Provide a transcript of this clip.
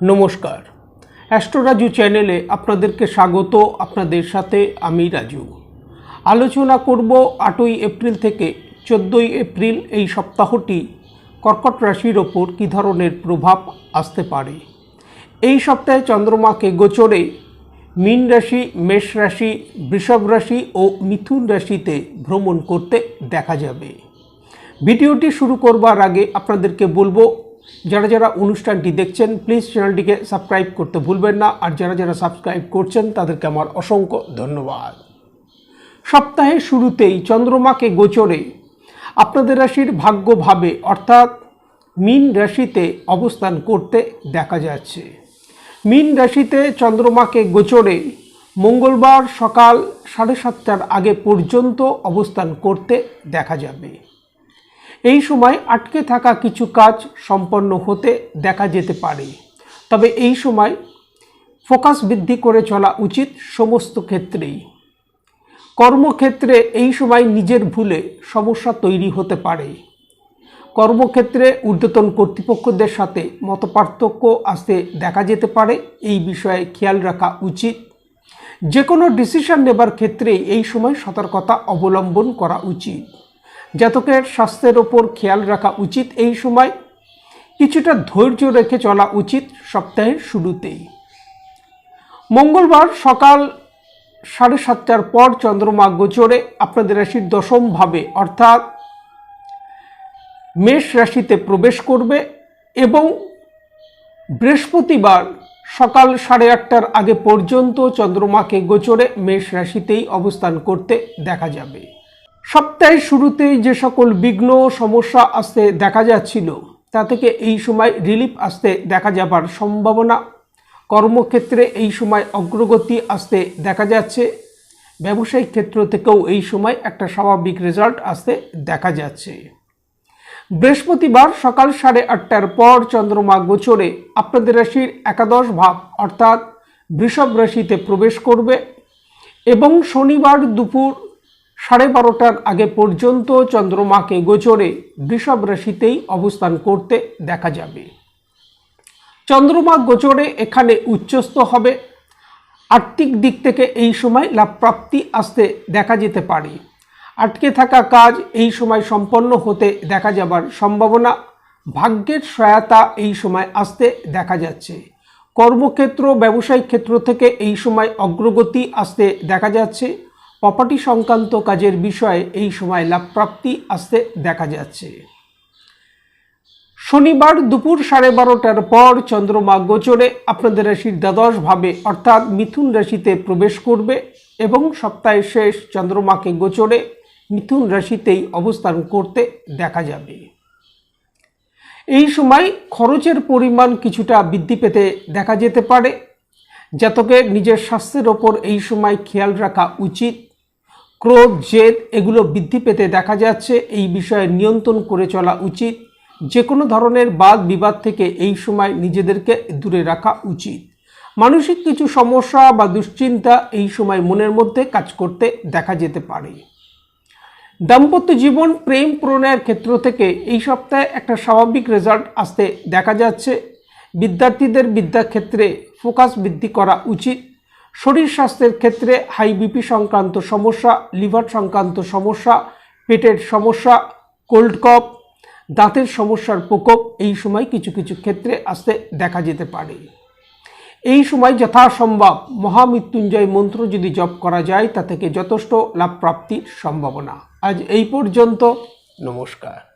নমস্কার। অ্যাস্ট্রো রাজু চ্যানেলে আপনাদেরকে স্বাগত, আপনাদের সাথে আমি রাজু। আলোচনা করব আটই এপ্রিল থেকে চোদ্দোই এপ্রিল এই সপ্তাহটি কর্কট রাশির ওপর কী ধরনের প্রভাব আসতে পারে। এই সপ্তাহে চন্দ্রমাকে গোচরে মীন রাশি, মেষ রাশি, বৃষভ রাশি ও মিথুন রাশিতে ভ্রমণ করতে দেখা যাবে। ভিডিওটি শুরু করবার আগে আপনাদেরকে বলব যারা যারা অনুষ্ঠানটি দেখছেন প্লিজ চ্যানেলটিকে সাবস্ক্রাইব করতে ভুলবেন না। আর যারা যারা সাবস্ক্রাইব করছেন, তাদেরকে আমার অসংখ্য ধন্যবাদ। সপ্তাহের শুরুতেই চন্দ্রমাকে গোচরে আপনাদের রাশির ভাগ্যভাবে অর্থাৎ মিন রাশিতে অবস্থান করতে দেখা যাচ্ছে। মিন রাশিতে চন্দ্রমাকে গোচরে মঙ্গলবার সকাল সাড়ে সাতটার আগে পর্যন্ত অবস্থান করতে দেখা যাবে। এই সময় আটকে থাকা কিছু কাজ সম্পন্ন হতে দেখা যেতে পারে। তবে এই সময় ফোকাস বৃদ্ধি করে চলা উচিত সমস্ত ক্ষেত্রেই। কর্মক্ষেত্রে এই সময় নিজের ভুলে সমস্যা তৈরি হতে পারে। কর্মক্ষেত্রে ঊর্ধ্বতন কর্তৃপক্ষদের সাথে মতপার্থক্য আসতে দেখা যেতে পারে, এই বিষয়ে খেয়াল রাখা উচিত। যে কোনো ডিসিশন নেবার ক্ষেত্রে এই সময় সতর্কতা অবলম্বন করা উচিত। জাতকের স্বাস্থ্যের ওপর খেয়াল রাখা উচিত এই সময়। কিছুটা ধৈর্য রেখে চলা উচিত সপ্তাহের শুরুতেই। মঙ্গলবার সকাল সাড়ে সাতটার পর চন্দ্রমা গোচরে আপনাদের রাশির দশম ভাবে, অর্থাৎ মেষ রাশিতে প্রবেশ করবে এবং বৃহস্পতিবার সকাল সাড়ে আটটার আগে পর্যন্ত চন্দ্রমাকে গোচরে মেষ রাশিতেই অবস্থান করতে দেখা যাবে। সপ্তাহের শুরুতেই যে সকল বিঘ্ন, সমস্যা আসতে দেখা যাচ্ছিল, তা থেকে এই সময় রিলিফ আসতে দেখা যাবার সম্ভাবনা। কর্মক্ষেত্রে এই সময় অগ্রগতি আসতে দেখা যাচ্ছে। ব্যবসায়িক ক্ষেত্র থেকেও এই সময় একটা স্বাভাবিক রেজাল্ট আসতে দেখা যাচ্ছে। বৃহস্পতিবার সকাল সাড়ে আটটার পর চন্দ্রমা গোচরে আপনাদের রাশির একাদশ ভাব, অর্থাৎ বৃষভ রাশিতে প্রবেশ করবে এবং শনিবার দুপুর সাড়ে বারোটার আগে পর্যন্ত চন্দ্রমাকে গোচরে বৃষভ রাশিতেই অবস্থান করতে দেখা যাবে। চন্দ্রমা গোচরে এখানে উচ্চস্থ হবে। আর্থিক দিক থেকে এই সময় লাভপ্রাপ্তি আসতে দেখা যেতে পারে। আটকে থাকা কাজ এই সময় সম্পন্ন হতে দেখা যাবার সম্ভাবনা। ভাগ্যের সহায়তা এই সময় আসতে দেখা যাচ্ছে। কর্মক্ষেত্র, ব্যবসায়িক ক্ষেত্র থেকে এই সময় অগ্রগতি আসতে দেখা যাচ্ছে। প্রপার্টি সংক্রান্ত কাজের বিষয়ে এই সময় লাভপ্রাপ্তি আসতে দেখা যাচ্ছে। শনিবার দুপুর সাড়ে বারোটার পর চন্দ্রমা গোচরে আপনাদের রাশির দ্বাদশভাবে অর্থাৎ মিথুন রাশিতে প্রবেশ করবে এবং সপ্তাহের শেষ চন্দ্রমাকে গোচরে মিথুন রাশিতেই অবস্থান করতে দেখা যাবে। এই সময় খরচের পরিমাণ কিছুটা বৃদ্ধি পেতে দেখা যেতে পারে। জাতকের নিজের স্বাস্থ্যের ওপর এই সময় খেয়াল রাখা উচিত। ক্রোধ, জেদ এগুলো বৃদ্ধি পেতে দেখা যাচ্ছে। এই বিষয়ে নিয়ন্ত্রণ করে চলা উচিত। যে কোনো ধরনের বাদ বিবাদ থেকে এই সময় নিজেদেরকে দূরে রাখা উচিত। মানসিক কিছু সমস্যা বা দুশ্চিন্তা এই সময় মনের মধ্যে কাজ করতে দেখা যেতে পারে। দাম্পত্য জীবন, প্রেম প্রণয়ের ক্ষেত্র থেকে এই সপ্তাহে একটা স্বাভাবিক রেজাল্ট আসতে দেখা যাচ্ছে। বিদ্যার্থীদের বিদ্যাক্ষেত্রে ফোকাস বৃদ্ধি করা উচিত। শরীর স্বাস্থ্যের ক্ষেত্রে হাই বিপি সংক্রান্ত সমস্যা, লিভার সংক্রান্ত সমস্যা, পেটের সমস্যা, কোল্ড কপ দাঁতের সমস্যার প্রকোপ, এই সময় কিছু কিছু ক্ষেত্রে আসতে দেখা যেতে পারে। এই সময় যথাসম্ভব মহামৃত্যুঞ্জয় মন্ত্র যদি জপ করা যায়, তা থেকে যথেষ্ট লাভ প্রাপ্তির সম্ভাবনা। আজ এই পর্যন্ত, নমস্কার।